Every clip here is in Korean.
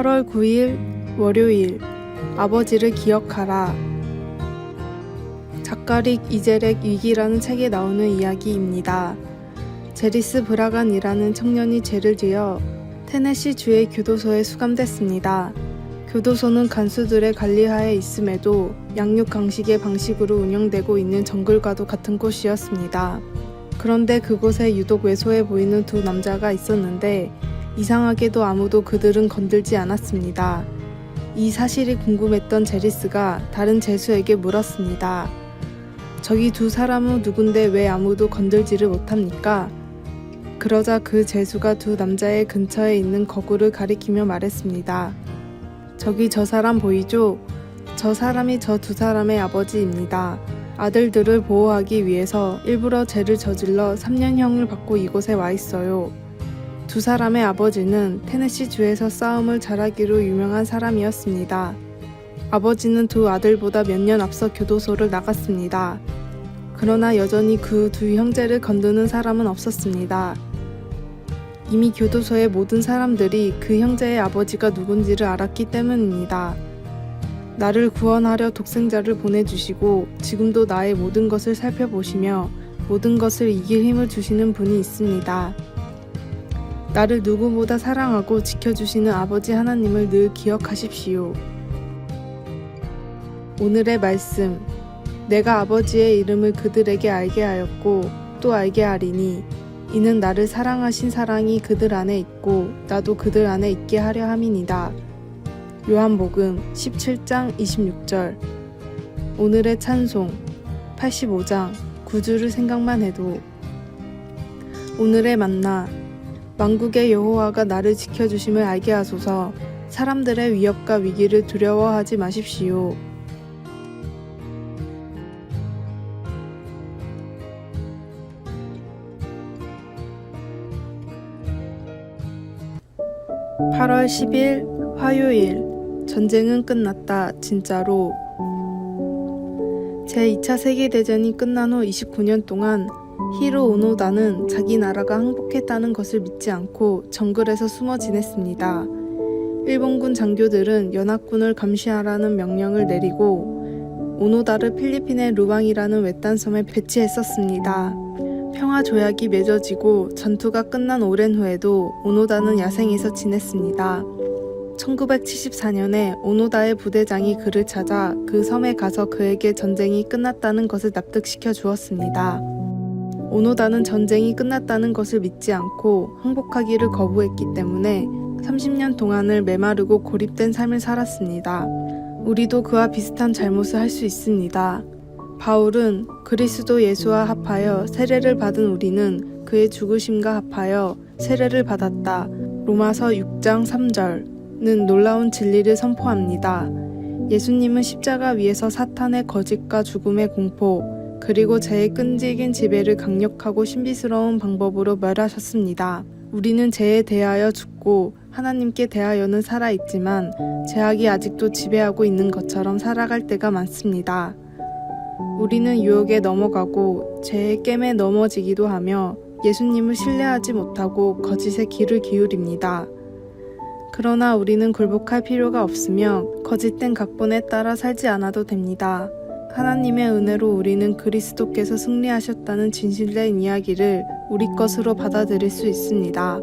8월 9일 월요일 아버지를 기억하라. 작가릭 이제렉 위기라는 책에 나오는 이야기입니다. 제리스 브라간이라는 청년이 죄를 지어 테네시 주의 교도소에 수감됐습니다. 교도소는 간수들의 관리하에 있음에도 양육 강식의 방식으로 운영되고 있는 정글과도 같은 곳이었습니다. 그런데 그곳에 유독 왜소해 보이는 두 남자가 있었는데 이상하게도 아무도 그들은 건들지 않았습니다. 이 사실이 궁금했던 제리스가 다른 제수에게 물었습니다. 저기 두 사람은 누군데 왜 아무도 건들지를 못합니까? 그러자 그 제수가 두 남자의 근처에 있는 거구를 가리키며 말했습니다. 저기 저 사람 보이죠? 저 사람이 저 두 사람의 아버지입니다. 아들들을 보호하기 위해서 일부러 죄를 저질러 3년형을 받고 이곳에 와 있어요. 두 사람의 아버지는 테네시 주에서 싸움을 잘하기로 유명한 사람이었습니다. 아버지는 두 아들보다 몇 년 앞서 교도소를 나갔습니다. 그러나 여전히 그 두 형제를 건드는 사람은 없었습니다. 이미 교도소의 모든 사람들이 그 형제의 아버지가 누군지를 알았기 때문입니다. 나를 구원하려 독생자를 보내주시고 지금도 나의 모든 것을 살펴보시며 모든 것을 이길 힘을 주시는 분이 있습니다. 나를 누구보다 사랑하고 지켜주시는 아버지 하나님을 늘 기억하십시오. 오늘의 말씀. 내가 아버지의 이름을 그들에게 알게 하였고 또 알게 하리니 이는 나를 사랑하신 사랑이 그들 안에 있고 나도 그들 안에 있게 하려 함이니라. 요한복음 17장 26절. 오늘의 찬송 85장 9주를 생각만 해도 오늘의 만나 만국의 여호와가 나를 지켜주심을 알게 하소서. 사람들의 위협과 위기를 두려워하지 마십시오. (8월 10일) 화요일. 전쟁은 끝났다 진짜로. 제2차 세계대전이 끝난 후 29년 동안 히로 오노다는 자기 나라가 항복했다는 것을 믿지 않고 정글에서 숨어 지냈습니다. 일본군 장교들은 연합군을 감시하라는 명령을 내리고 오노다를 필리핀의 루방이라는 외딴 섬에 배치했었습니다. 평화 조약이 맺어지고 전투가 끝난 오랜 후에도 오노다는 야생에서 지냈습니다. 1974년에 오노다의 부대장이 그를 찾아 그 섬에 가서 그에게 전쟁이 끝났다는 것을 납득시켜 주었습니다. 오노다는 전쟁이 끝났다는 것을 믿지 않고 항복하기를 거부했기 때문에 30년 동안을 메마르고 고립된 삶을 살았습니다. 우리도 그와 비슷한 잘못을 할 수 있습니다. 바울은 그리스도 예수와 합하여 세례를 받은 우리는 그의 죽으심과 합하여 세례를 받았다. 로마서 6장 3절는 놀라운 진리를 선포합니다. 예수님은 십자가 위에서 사탄의 거짓과 죽음의 공포, 그리고 죄의 끈질긴 지배를 강력하고 신비스러운 방법으로 멸하셨습니다. 우리는 죄에 대하여 죽고 하나님께 대하여는 살아있지만 죄악이 아직도 지배하고 있는 것처럼 살아갈 때가 많습니다. 우리는 유혹에 넘어가고 죄의 깸에 넘어지기도 하며 예수님을 신뢰하지 못하고 거짓에 귀를 기울입니다. 그러나 우리는 굴복할 필요가 없으며 거짓된 각본에 따라 살지 않아도 됩니다. 하나님의 은혜로 우리는 그리스도께서 승리하셨다는 진실된 이야기를 우리 것으로 받아들일 수 있습니다.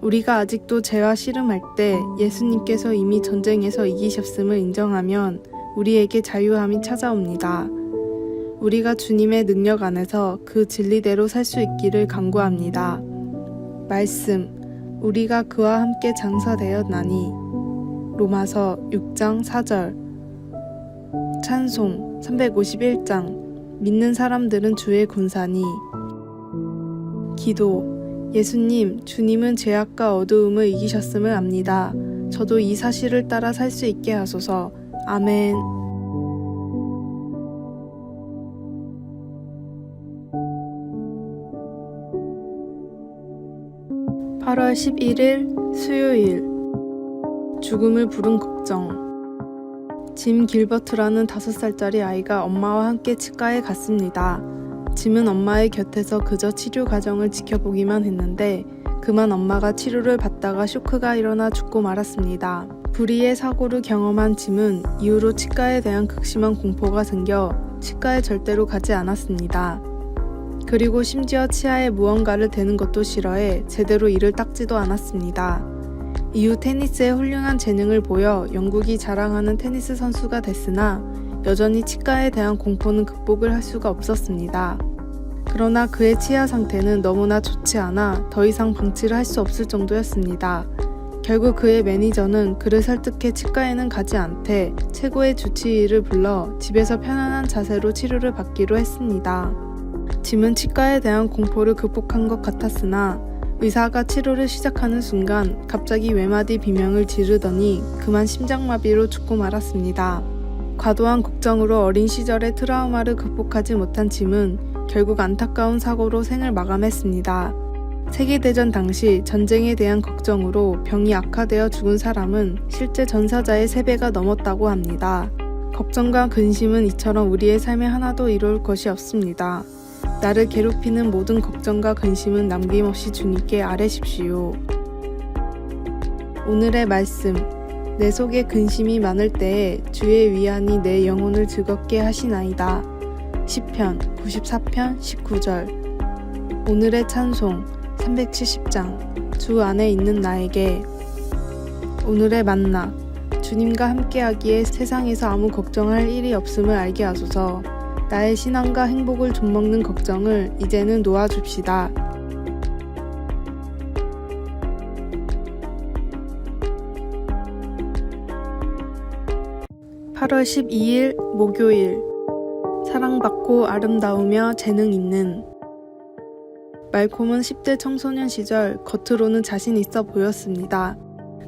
우리가 아직도 죄와 씨름할 때 예수님께서 이미 전쟁에서 이기셨음을 인정하면 우리에게 자유함이 찾아옵니다. 우리가 주님의 능력 안에서 그 진리대로 살 수 있기를 간구합니다. 말씀. 우리가 그와 함께 장사되었나니. 로마서 6장 4절. 찬송 351장. 믿는 사람들은 주의 군사니. 기도. 예수님, 주님은 죄악과 어두움을 이기셨음을 압니다. 저도 이 사실을 따라 살 수 있게 하소서. 아멘. 8월 11일 수요일 죽음을 부른 걱정 짐 길버트라는 5살짜리 아이가 엄마와 함께 치과에 갔습니다. 짐은 엄마의 곁에서 그저 치료 과정을 지켜보기만 했는데 그만 엄마가 치료를 받다가 쇼크가 일어나 죽고 말았습니다. 불의의 사고를 경험한 짐은 이후로 치과에 대한 극심한 공포가 생겨 치과에 절대로 가지 않았습니다. 그리고 심지어 치아에 무언가를 대는 것도 싫어해 제대로 이를 닦지도 않았습니다. 이후 테니스에 훌륭한 재능을 보여 영국이 자랑하는 테니스 선수가 됐으나 여전히 치과에 대한 공포는 극복을 할 수가 없었습니다. 그러나 그의 치아 상태는 너무나 좋지 않아 더 이상 방치를 할 수 없을 정도였습니다. 결국 그의 매니저는 그를 설득해 치과에는 가지 않되 최고의 주치의를 불러 집에서 편안한 자세로 치료를 받기로 했습니다. 짐은 치과에 대한 공포를 극복한 것 같았으나 의사가 치료를 시작하는 순간 갑자기 외마디 비명을 지르더니 그만 심장마비로 죽고 말았습니다. 과도한 걱정으로 어린 시절의 트라우마를 극복하지 못한 짐은 결국 안타까운 사고로 생을 마감했습니다. 세계대전 당시 전쟁에 대한 걱정으로 병이 악화되어 죽은 사람은 실제 전사자의 3배가 넘었다고 합니다. 걱정과 근심은 이처럼 우리의 삶에 하나도 이룰 것이 없습니다. 나를 괴롭히는 모든 걱정과 근심은 남김없이 주님께 아뢰십시오. 오늘의 말씀. 내 속에 근심이 많을 때에 주의 위안이 내 영혼을 즐겁게 하시나이다. 10편 94편 19절. 오늘의 찬송 370장. 주 안에 있는 나에게. 오늘의 만나. 주님과 함께하기에 세상에서 아무 걱정할 일이 없음을 알게 하소서. 나의 신앙과 행복을 좀먹는 걱정을 이제는 놓아줍시다. 8월 12일 목요일 사랑받고 아름다우며 재능 있는 말콤은 10대 청소년 시절 겉으로는 자신 있어 보였습니다.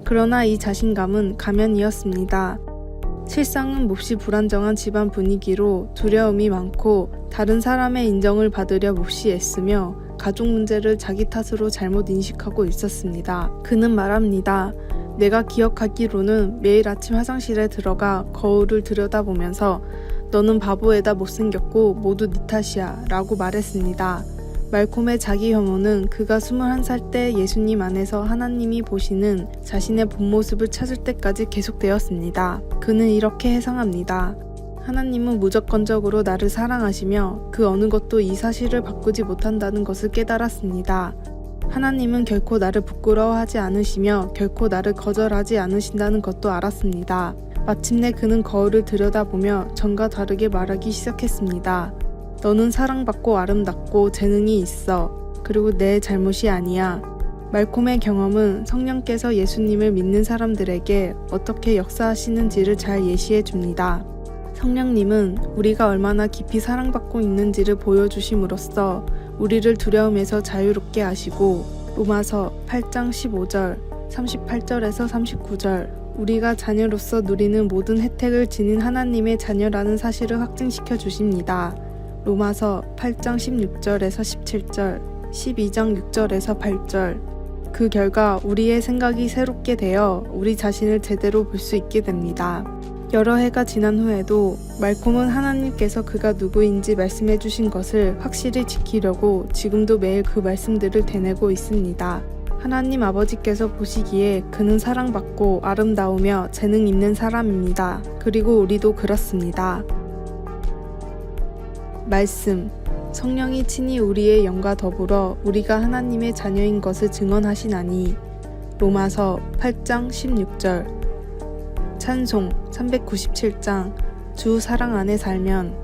그러나 이 자신감은 가면이었습니다. 실상은 몹시 불안정한 집안 분위기로 두려움이 많고 다른 사람의 인정을 받으려 몹시 애쓰며 가족 문제를 자기 탓으로 잘못 인식하고 있었습니다. 그는 말합니다. 내가 기억하기로는 매일 아침 화장실에 들어가 거울을 들여다보면서 너는 바보에다 못생겼고 모두 네 탓이야 라고 말했습니다. 말콤의 자기 혐오는 그가 21살 때 예수님 안에서 하나님이 보시는 자신의 본 모습을 찾을 때까지 계속되었습니다. 그는 이렇게 해상합니다. 하나님은 무조건적으로 나를 사랑하시며 그 어느 것도 이 사실을 바꾸지 못한다는 것을 깨달았습니다. 하나님은 결코 나를 부끄러워하지 않으시며 결코 나를 거절하지 않으신다는 것도 알았습니다. 마침내 그는 거울을 들여다보며 전과 다르게 말하기 시작했습니다. 너는 사랑받고 아름답고 재능이 있어. 그리고 내 잘못이 아니야. 말콤의 경험은 성령께서 예수님을 믿는 사람들에게 어떻게 역사하시는지를 잘 예시해 줍니다. 성령님은 우리가 얼마나 깊이 사랑받고 있는지를 보여주심으로써 우리를 두려움에서 자유롭게 하시고 로마서 8장 15절, 38절에서 39절 우리가 자녀로서 누리는 모든 혜택을 지닌 하나님의 자녀라는 사실을 확증시켜 주십니다. 로마서 8장 16절에서 17절, 12장 6절에서 8절. 그 결과 우리의 생각이 새롭게 되어 우리 자신을 제대로 볼 수 있게 됩니다. 여러 해가 지난 후에도 말콤은 하나님께서 그가 누구인지 말씀해 주신 것을 확실히 지키려고 지금도 매일 그 말씀들을 되뇌고 있습니다. 하나님 아버지께서 보시기에 그는 사랑받고 아름다우며 재능 있는 사람입니다. 그리고 우리도 그렇습니다. 말씀. 성령이 친히 우리의 영과 더불어 우리가 하나님의 자녀인 것을 증언하시나니. 로마서 8장 16절. 찬송 397장. 주 사랑 안에 살면.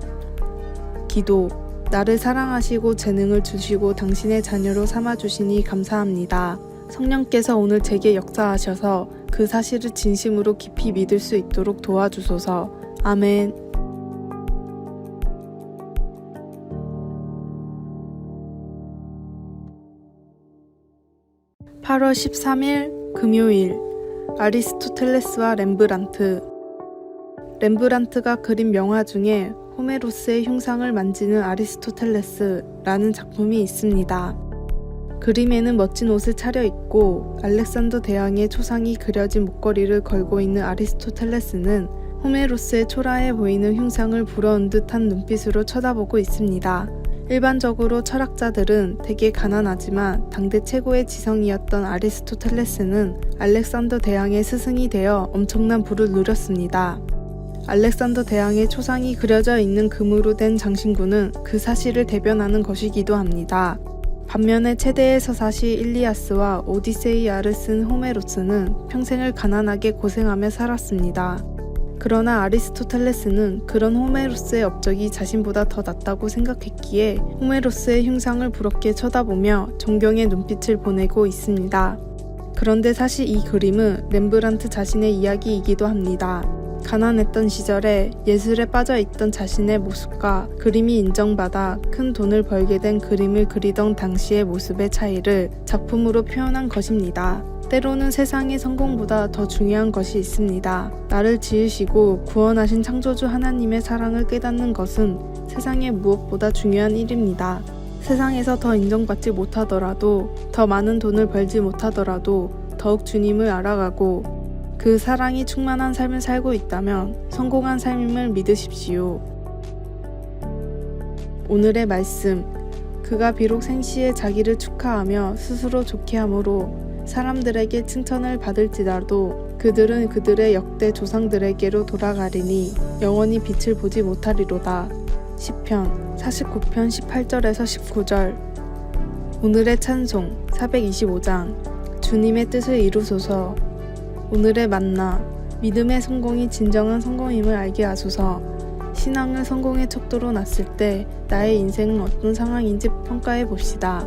기도. 나를 사랑하시고 재능을 주시고 당신의 자녀로 삼아 주시니 감사합니다. 성령께서 오늘 제게 역사하셔서 그 사실을 진심으로 깊이 믿을 수 있도록 도와주소서. 아멘. 8월 13일 금요일 아리스토텔레스와 렘브란트 렘브란트가 그린 명화 중에 호메로스의 흉상을 만지는 아리스토텔레스라는 작품이 있습니다. 그림에는 멋진 옷을 차려입고 알렉산더 대왕의 초상이 그려진 목걸이를 걸고 있는 아리스토텔레스는 호메로스의 초라해 보이는 흉상을 불어온 듯한 눈빛으로 쳐다보고 있습니다. 일반적으로 철학자들은 되게 가난하지만 당대 최고의 지성이었던 아리스토텔레스는 알렉산더 대왕의 스승이 되어 엄청난 부를 누렸습니다. 알렉산더 대왕의 초상이 그려져 있는 금으로 된 장신구는 그 사실을 대변하는 것이기도 합니다. 반면에 최대의 서사시 일리아스와 오디세이아를 쓴 호메로스는 평생을 가난하게 고생하며 살았습니다. 그러나 아리스토텔레스는 그런 호메로스의 업적이 자신보다 더 낫다고 생각했기에 호메로스의 흉상을 부럽게 쳐다보며 존경의 눈빛을 보내고 있습니다. 그런데 사실 이 그림은 렘브란트 자신의 이야기이기도 합니다. 가난했던 시절에 예술에 빠져 있던 자신의 모습과 그림이 인정받아 큰 돈을 벌게 된 그림을 그리던 당시의 모습의 차이를 작품으로 표현한 것입니다. 때로는 세상의 성공보다 더 중요한 것이 있습니다. 나를 지으시고 구원하신 창조주 하나님의 사랑을 깨닫는 것은 세상의 무엇보다 중요한 일입니다. 세상에서 더 인정받지 못하더라도 더 많은 돈을 벌지 못하더라도 더욱 주님을 알아가고 그 사랑이 충만한 삶을 살고 있다면 성공한 삶임을 믿으십시오. 오늘의 말씀. 그가 비록 생시에 자기를 축하하며 스스로 좋게 함으로 사람들에게 칭찬을 받을지라도 그들은 그들의 역대 조상들에게로 돌아가리니 영원히 빛을 보지 못하리로다. 시편 49편 18절에서 19절 오늘의 찬송 425장 주님의 뜻을 이루소서 오늘의 만나 믿음의 성공이 진정한 성공임을 알게 하소서 신앙을 성공의 척도로 놨을 때 나의 인생은 어떤 상황인지 평가해 봅시다.